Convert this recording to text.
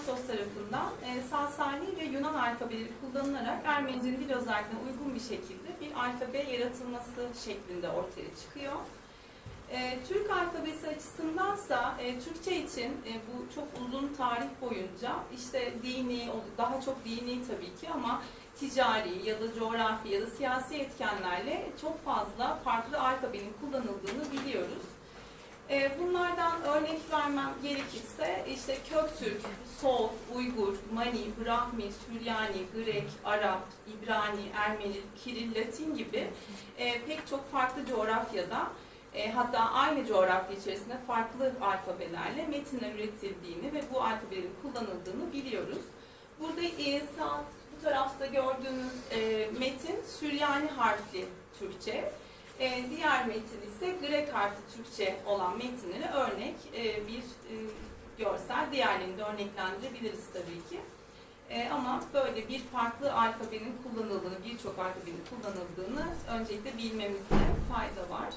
Taşdos tarafından e, Sasani ve Yunan alfabeleri kullanılarak Ermenice'nin dil özelliğine uygun bir şekilde bir alfabe yaratılması şeklinde ortaya çıkıyor. E, Türk alfabesi açısındansa e, Türkçe için e, bu çok uzun tarih boyunca işte dini, daha çok dini tabii ki ama ticari ya da coğrafi ya da siyasi etkenlerle çok fazla farklı alfabenin kullanıldığını biliyoruz. E, Bunlardan örnek vermem gerekirse işte Köktürk, Sol, Uygur, Mani, Brahmi, Süryani, Grek, Arap, İbrani, Ermeni, Kiril, Latin gibi e, pek çok farklı coğrafyada e, hatta aynı coğrafya içerisinde farklı alfabelerle metinler üretildiğini ve bu alfabelerin kullanıldığını biliyoruz. Burada e, sağ bu tarafta gördüğünüz e, metin Süryani harfli Türkçe. E, diğer metin Grek harfli Türkçe olan metinlere örnek e, bir e, görsel. Diğerlerini de örneklendirebiliriz tabii ki. E, ama böyle bir farklı alfabenin kullanıldığını, birçok alfabenin kullanıldığını öncelikle bilmemizde fayda var.